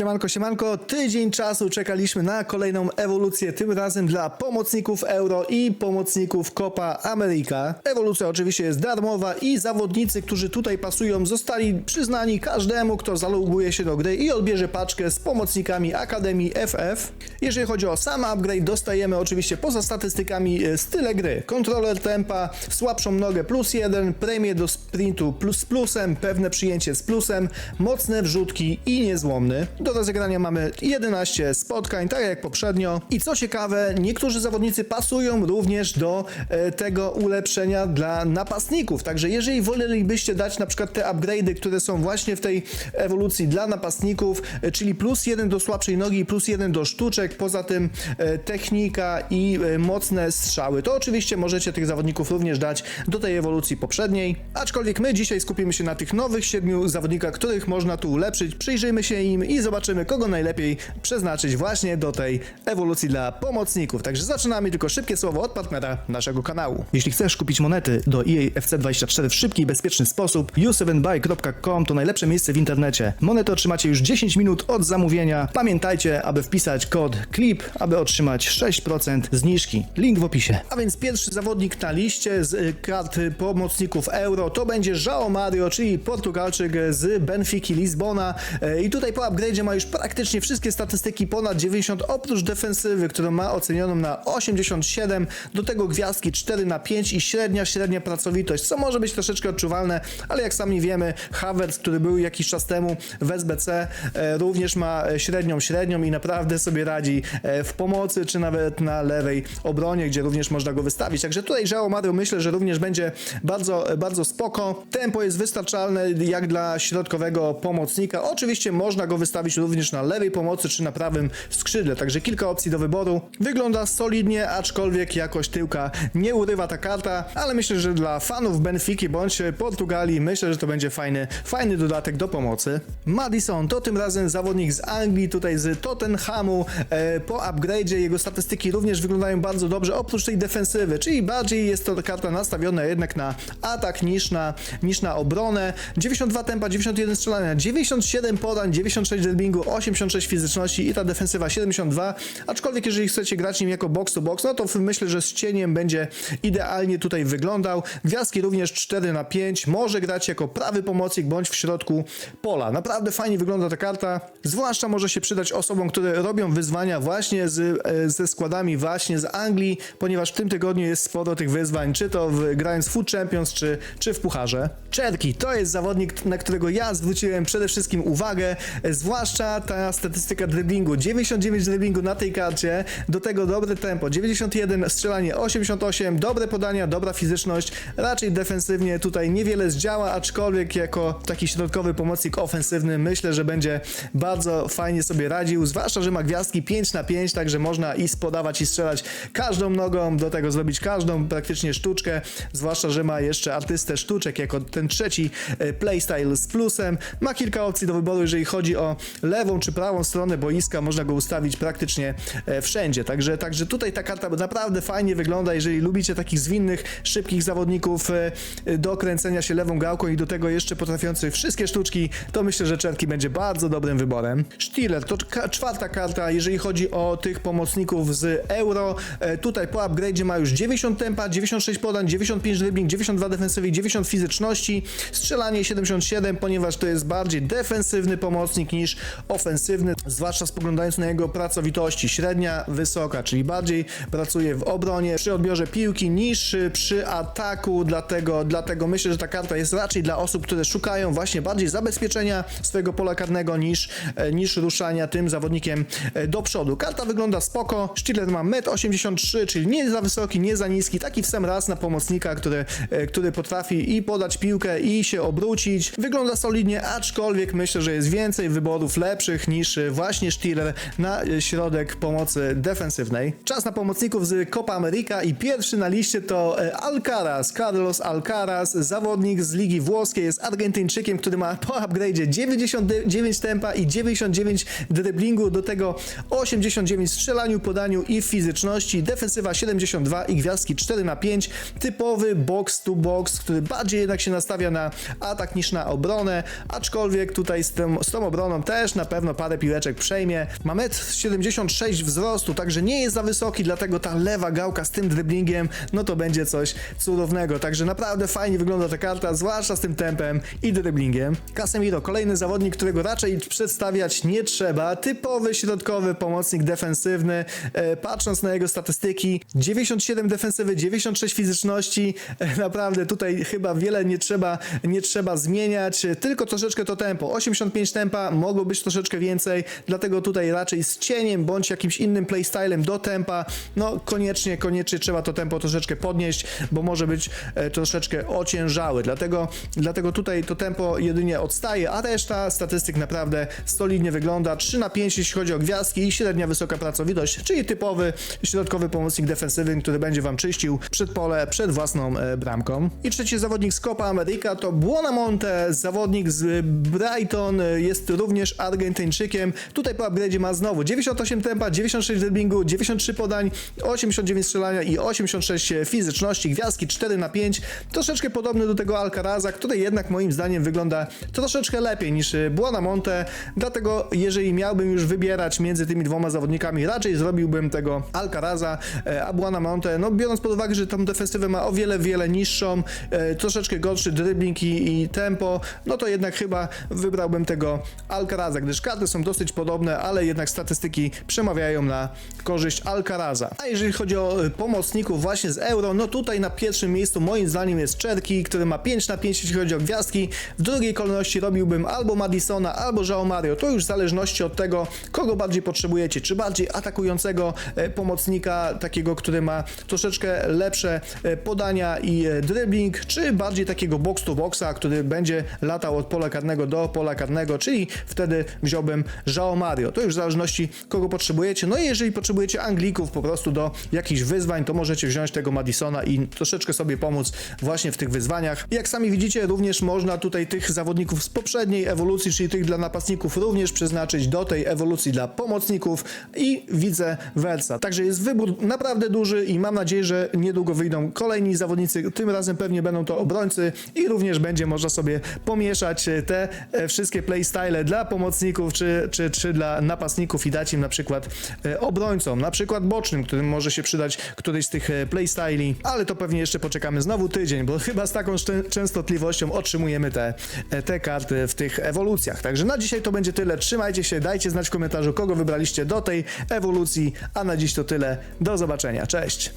Siemanko, siemanko, tydzień czasu czekaliśmy na kolejną ewolucję, tym razem dla pomocników Euro i pomocników Copa America. Ewolucja oczywiście jest darmowa i zawodnicy, którzy tutaj pasują, zostali przyznani każdemu, kto zaloguje się do gry i odbierze paczkę z pomocnikami Akademii FF. Jeżeli chodzi o sam upgrade, dostajemy oczywiście poza statystykami e, style gry, kontroler tempa, słabszą nogę plus jeden, premię do sprintu plus z plusem, pewne przyjęcie z plusem, mocne wrzutki i niezłomny. Do rozegrania mamy 11 spotkań, tak jak poprzednio. I co ciekawe, niektórzy zawodnicy pasują również do e, tego ulepszenia dla napastników. Także jeżeli wolelibyście dać na przykład te upgrade'y, które są właśnie w tej ewolucji dla napastników, e, czyli plus jeden do słabszej nogi i plus jeden do sztuczek, poza tym e, technika i mocne strzały, to oczywiście możecie tych zawodników również dać do tej ewolucji poprzedniej. Aczkolwiek my dzisiaj skupimy się na tych nowych siedmiu zawodnikach, których można tu ulepszyć. Przyjrzyjmy się im i zobaczymy, kogo najlepiej przeznaczyć właśnie do tej ewolucji dla pomocników. Także zaczynamy, tylko szybkie słowo od partnera naszego kanału. Jeśli chcesz kupić monety do EA FC24 w szybki i bezpieczny sposób, u7buy.com to najlepsze miejsce w internecie. Monety otrzymacie już 10 minut od zamówienia. Pamiętajcie, aby wpisać kod CLIP, aby otrzymać 6% zniżki. Link w opisie. A więc pierwszy zawodnik na liście z kart pomocników euro to będzie João Mario, czyli Portugalczyk z Benfiki Lizbona. E, I tutaj po ma już praktycznie wszystkie statystyki ponad 90, oprócz defensywy, którą ma ocenioną na 87, do tego gwiazdki 4 na 5 i średnia, średnia pracowitość, co może być troszeczkę odczuwalne, ale jak sami wiemy, Havertz, który był jakiś czas temu w SBC, e, również ma e, średnią, średnią i naprawdę sobie radzi e, w pomocy, czy nawet na lewej obronie, gdzie również można go wystawić. Także tutaj João Mario myślę, że również będzie bardzo, bardzo spoko. Tempo jest wystarczalne jak dla środkowego pomocnika. Oczywiście można go wystawić również na lewej pomocy, czy na prawym skrzydle, także kilka opcji do wyboru. Wygląda solidnie, aczkolwiek jakoś tyłka nie urywa ta karta, ale myślę, że dla fanów Benfiki bądź Portugalii myślę, że to będzie fajny, fajny dodatek do pomocy. Madison to tym razem zawodnik z Anglii, tutaj z Tottenhamu. E, po upgrade'zie jego statystyki również wyglądają bardzo dobrze, oprócz tej defensywy, czyli bardziej jest to karta nastawiona jednak na atak niż na, niż na obronę. 92 tempa, 91 strzelania, 97 podań, 96 dribblingu, 86 fizyczności i ta defensywa 72. Aczkolwiek jeżeli chcecie grać nim jako box to box, no to myślę, że z cieniem będzie idealnie tutaj wyglądał. Gwiazdki również 4 na 5. Może grać jako prawy pomocnik bądź w środku pola. Naprawdę fajnie wygląda ta karta. Zwłaszcza może się przydać osobom, które robią wyzwania właśnie z, e, ze składami właśnie z Anglii, ponieważ w tym tygodniu jest sporo tych wyzwań, czy to w, grając w Food Champions, czy, czy w Pucharze. Czerki to jest zawodnik, na którego ja zwróciłem przede wszystkim uwagę, e, zwłaszcza ta statystyka dribblingu. 99 dribblingu na tej karcie, do tego dobre tempo, 91 strzelanie, 88, dobre podania, dobra fizyczność, raczej defensywnie tutaj niewiele zdziała, aczkolwiek jako taki środkowy pomocnik ofensywny myślę, że będzie bardzo fajnie sobie radził, zwłaszcza, że ma gwiazdki 5 na 5, także można i podawać i strzelać każdą nogą, do tego zrobić każdą praktycznie sztuczkę, zwłaszcza, że ma jeszcze artystę sztuczek jako ten trzeci e, playstyle z plusem, ma kilka opcji do wyboru, jeżeli chodzi o lewą czy prawą stronę boiska, można go ustawić praktycznie e, wszędzie, także, także tutaj ta karta naprawdę fajnie wygląda, jeżeli lubicie takich zwinnych, szybkich zawodników e, e, do kręcenia się lewą gałką i do tego jeszcze potrafiących wszystkie sztuczki, to myślę, że Czerki będzie bardzo dobrym wyborem. Stiller to czwarta karta, jeżeli chodzi o tych pomocników z Euro. Tutaj po upgrade'zie ma już 90 tempa, 96 podań, 95 dribbling, 92 defensywy i 90 fizyczności, strzelanie 77, ponieważ to jest bardziej defensywny pomocnik niż ofensywny, zwłaszcza spoglądając na jego pracowitości. Średnia, wysoka, czyli bardziej pracuje w obronie przy odbiorze piłki niż przy ataku, dlatego, dlatego myślę, że ta karta jest raczej dla osób, które szukają właśnie bardziej zabezpieczenia swojego pola karnego niż, e, niż ruszania tym zawodnikiem e, do przodu. Karta wygląda spoko, Stiller ma 1,83 m, czyli nie za wysoki, nie za niski, taki w sam raz na pomocnika, który, e, który potrafi i podać piłkę i się obrócić. Wygląda solidnie, aczkolwiek myślę, że jest więcej wyborów lepszych niż właśnie Stiller na środek pomocy defensywnej. Czas na pomocników z Copa America i pierwszy na liście to e, Alcaraz, Carlos Alcaraz, zawodnik z Ligi Włoskiej, jest Argentyńczykiem, który ma po upgrade'zie 99 tempa i 99 driblingu, do tego 89 w strzelaniu, podaniu i fizyczności, defensywa 72 i gwiazdki 4 na 5 typowy box to box, który bardziej jednak się nastawia na atak niż na obronę, aczkolwiek tutaj z tą, z tą obroną też też na pewno parę piłeczek przejmie. Ma 1,76 m wzrostu, także nie jest za wysoki, dlatego ta lewa gałka z tym driblingiem, no to będzie coś cudownego. Także naprawdę fajnie wygląda ta karta, zwłaszcza z tym tempem i driblingiem. Casemiro, kolejny zawodnik, którego raczej przedstawiać nie trzeba. Typowy środkowy pomocnik defensywny. E, patrząc na jego statystyki, 97 defensywy, 96 fizyczności. E, naprawdę tutaj chyba wiele nie trzeba, nie trzeba zmieniać, tylko troszeczkę to tempo. 85 tempa, mogło być troszeczkę więcej, dlatego tutaj raczej z cieniem bądź jakimś innym playstylem do tempa. No koniecznie, koniecznie trzeba to tempo troszeczkę podnieść, bo może być e, troszeczkę ociężały. Dlatego, dlatego tutaj to tempo jedynie odstaje, a reszta statystyk naprawdę solidnie wygląda. 3 na 5 jeśli chodzi o gwiazdki i średnia wysoka pracowitość, czyli typowy środkowy pomocnik defensywny, który będzie wam czyścił przed pole, przed własną e, bramką. I trzeci zawodnik z Copa America to Buonamonte, zawodnik z Brighton, e, jest również Argentyńczykiem. Tutaj po upgrade ma znowu 98 tempa, 96 dribblingu, 93 podań, 89 strzelania i 86 fizyczności, gwiazdki 4 na 5 troszeczkę podobny do tego Alcaraza, który jednak moim zdaniem wygląda troszeczkę lepiej niż e, Buonamonte, dlatego jeżeli miałbym już wybierać między tymi dwoma zawodnikami, raczej zrobiłbym tego Alcaraza, e, a Buonamonte, no biorąc pod uwagę, że tą defensywę ma o wiele, wiele niższą, e, troszeczkę gorszy dribbling i, i tempo, no to jednak chyba wybrałbym tego Alcaraza, gdyż karty są dosyć podobne, ale jednak statystyki przemawiają na korzyść Alcaraza. A jeżeli chodzi o e, pomocników właśnie z Euro, no tutaj na pierwszym miejscu moim zdaniem jest Czerki, który ma 5 na 5 jeśli chodzi o gwiazdki. W drugiej kolejności robiłbym albo Madisona, albo João Mario. To już w zależności od tego, kogo bardziej potrzebujecie. Czy bardziej atakującego e, pomocnika, takiego, który ma troszeczkę lepsze e, podania i e, dribbling, czy bardziej takiego box to boxa, który będzie latał od pola karnego do pola karnego, czyli wtedy wziąłbym João Mario. To już w zależności kogo potrzebujecie. No i jeżeli potrzebujecie Anglików po prostu do jakichś wyzwań, to możecie wziąć tego Madisona i troszeczkę sobie pomóc właśnie w tych wyzwaniach. Jak sami widzicie, również można tutaj tych zawodników z poprzedniej ewolucji, czyli tych dla napastników, również przeznaczyć do tej ewolucji dla pomocników i widzę versa. Także jest wybór naprawdę duży i mam nadzieję, że niedługo wyjdą kolejni zawodnicy. Tym razem pewnie będą to obrońcy i również będzie można sobie pomieszać te e, wszystkie playstyle dla pomocników czy, czy, czy dla napastników i dać im na przykład e, obrońcom, na przykład bocznym, którym może się przydać któryś z tych e, playstyli, ale to pewnie jeszcze poczekamy znowu tydzień, bo chyba z taką częstotliwością otrzymujemy te, e, te karty w tych ewolucjach. Także na dzisiaj to będzie tyle. Trzymajcie się, dajcie znać w komentarzu, kogo wybraliście do tej ewolucji, a na dziś to tyle. Do zobaczenia. Cześć!